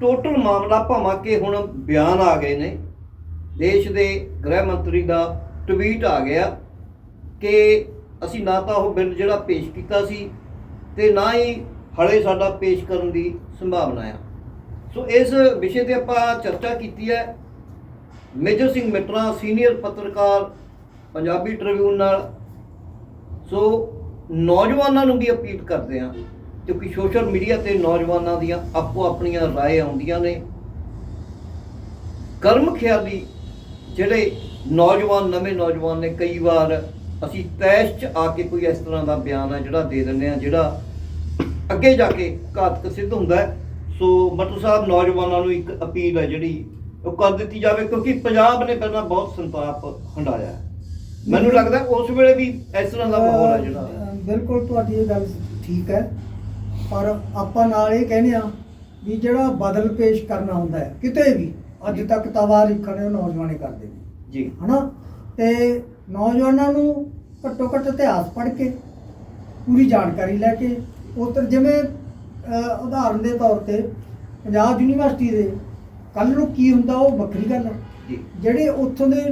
ਟੋਟਲ ਮਾਮਲਾ ਭਾਵਾਂ ਕਿ ਹੁਣ ਬਿਆਨ ਆ ਗਏ ਨੇ। ਦੇਸ਼ ਦੇ ਗ੍ਰਹਿ ਮੰਤਰੀ ਦਾ ਟਵੀਟ ਆ ਗਿਆ ਕਿ ਅਸੀਂ ਨਾ ਤਾਂ ਉਹ ਬਿੱਲ ਜਿਹੜਾ ਪੇਸ਼ ਕੀਤਾ ਸੀ ਤੇ ਨਾ ਹੀ ਹਲੇ ਸਾਡਾ ਪੇਸ਼ ਕਰਨ ਦੀ ਸੰਭਾਵਨਾ ਆ। ਸੋ ਇਸ ਵਿਸ਼ੇ ਤੇ ਆਪਾਂ ਚਰਚਾ ਕੀਤੀ ਹੈ। ਮੇਜਰ ਸਿੰਘ ਮਿੱਤਰਾ ਸੀਨੀਅਰ ਪੱਤਰਕਾਰ ਪੰਜਾਬੀ ਟ੍ਰਿਬਿਊਨ ਨਾਲ ਸੋ ਨੌਜਵਾਨਾਂ ਨੂੰ ਵੀ ਅਪੀਲ ਕਰਦੇ ਹਾਂ ਕਿਉਂਕਿ ਸੋਸ਼ਲ ਮੀਡੀਆ ਤੇ ਨੌਜਵਾਨਾਂ ਦੀਆਂ ਆਪੋ ਆਪਣੀਆਂ رائے ਆਉਂਦੀਆਂ ਨੇ ਕਰਮ ਖਿਆਲੀ ਜਿਹੜੇ ਨੌਜਵਾਨ ਨਵੇਂ ਨੌਜਵਾਨ ਨੇ ਕਈ ਵਾਰ ਅਸੀਂ ਤੈਸ਼ ਚ ਆ ਕੇ ਕੋਈ ਇਸ ਤਰ੍ਹਾਂ ਦਾ ਬਿਆਨ ਹੈ ਜਿਹੜਾ ਦੇ ਦਿੰਦੇ ਆ ਜਿਹੜਾ ਅੱਗੇ ਜਾ ਕੇ ਘਾਤਕ ਸਿੱਧ ਹੁੰਦਾ ਹੈ ਸੋ ਮਟੂ ਸਾਹਿਬ ਨੌਜਵਾਨਾਂ ਨੂੰ ਇੱਕ ਅਪੀਲ ਹੈ ਜਿਹੜੀ ਉਹ ਕਰ ਦਿੱਤੀ ਜਾਵੇ ਕਿਉਂਕਿ ਪੰਜਾਬ ਨੇ ਪਹਿਲਾਂ ਬਹੁਤ ਸੰਤਾਪ ਹੰਡਾਇਆ। ਮੈਨੂੰ ਲੱਗਦਾ ਉਸ ਵੇਲੇ ਵੀ ਇਸ ਤਰ੍ਹਾਂ ਦਾ ਮਾਹੌਲ ਹੈ ਜਿਹੜਾ। ਬਿਲਕੁਲ ਤੁਹਾਡੀ ਇਹ ਗੱਲ ਠੀਕ ਹੈ। ਪਰ ਆਪਾਂ ਨਾਲ ਇਹ ਕਹਿੰਦੇ ਆ ਵੀ ਜਿਹੜਾ ਬਦਲ ਪੇਸ਼ ਕਰਨਾ ਹੁੰਦਾ ਹੈ ਕਿਤੇ ਵੀ ਅੱਜ ਤੱਕ ਤਵਾਰੀਖਾਂ ਨੇ ਨੌਜਵਾਨੇ ਕਰਦੇ ਨੇ। ਜੀ। ਹਨਾ? ਤੇ ਨੌਜਵਾਨਾਂ ਨੂੰ ਘੱਟੋ ਘੱਟ ਇਤਿਹਾਸ ਪੜ੍ਹ ਕੇ ਪੂਰੀ ਜਾਣਕਾਰੀ ਲੈ ਕੇ ਉਤਰ ਜਿਵੇਂ ਉਦਾਹਰਨ ਦੇ ਤੌਰ ਤੇ ਪੰਜਾਬ ਯੂਨੀਵਰਸਿਟੀ ਦੇ ਕੱਲ ਨੂੰ ਕੀ ਹੁੰਦਾ ਉਹ ਵੱਖਰੀ ਗੱਲ ਹੈ ਜੀ। ਜਿਹੜੇ ਉੱਥੋਂ ਦੇ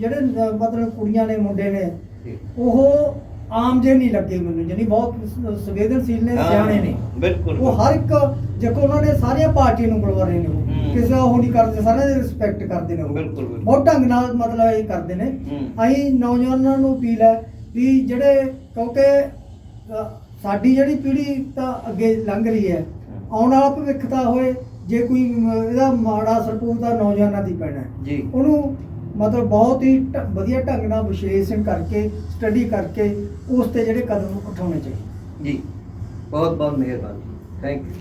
ਜਿਹੜੇ ਮਤਲਬ ਕੁੜੀਆਂ ਨੇ ਮੁੰਡੇ ਨੇ ਜੀ। ਉਹ ਆਮ ਜੇ ਨਹੀਂ ਲੱਗੇ ਮੈਨੂੰ ਜਾਨੀ ਬਹੁਤ ਸ- ਸੰਵੇਦਨਸ਼ੀਲ ਨੇ ਹਾਂ, ਸਿਆਣੇ ਨੇ। ਬਿਲਕੁਲ ਉਹ ਹਰ ਇੱਕ ਦੇਖੋ ਉਹਨਾਂ ਨੇ ਸਾਰੀਆਂ ਪਾਰਟੀਆਂ ਨੂੰ ਬੁਲਵਾਰੇ ਨੇ ਉਹ। ਕਿਸੇ ਦਾ ਉਹ ਨਹੀਂ ਕਰਦੇ ਸਾਰਿਆਂ ਦੀ ਰਿਸਪੈਕਟ ਕਰਦੇ ਨੇ ਉਹ। ਬਿਲਕੁਲ, ਬਿਲਕੁਲ। ਬਹੁਤ ਢੰਗ ਨਾਲ ਮਤਲਬ ਇਹ ਕਰਦੇ ਨੇ। ਹੂੰ। ਅਸੀਂ ਨੌਜਵਾਨਾਂ ਨੂੰ ਅਪੀਲ ਹੈ ਵੀ ਜਿਹੜੇ ਕਿਉਂਕਿ ਅ, ਸਾਡੀ ਜਿਹੜੀ ਪੀੜ੍ਹੀ ਤਾਂ ਅੱਗੇ ਲੰਘ ਰਹੀ ਹੈ। ਆਉਣ ਵਾਲਾ ਭਵਿੱਖ ਤਾਂ ਹੋਏ ਜੇ ਕੋਈ ਇਹਦਾ ਮਾੜਾ ਸਰਪੂਤ ਤਾਂ ਨੌਜਵਾਨਾਂ ਦੀ ਪੈਣਾ ਜੀ। ਉਹਨੂੰ ਮਤਲਬ ਬਹੁਤ ਹੀ ਵਧੀਆ ਢੰਗ ਨਾਲ ਵਿਸ਼ਲੇਸ਼ਣ ਕਰਕੇ ਸਟੱਡੀ ਕਰਕੇ ਉਸ ਤੇ ਜਿਹੜੇ ਕਦਮ ਉਠਾਉਣੇ ਚਾਹੀਦੇ। ਜੀ। ਬਹੁਤ ਬਹੁਤ ਮਿਹਰਬਾਨੀ। Thank you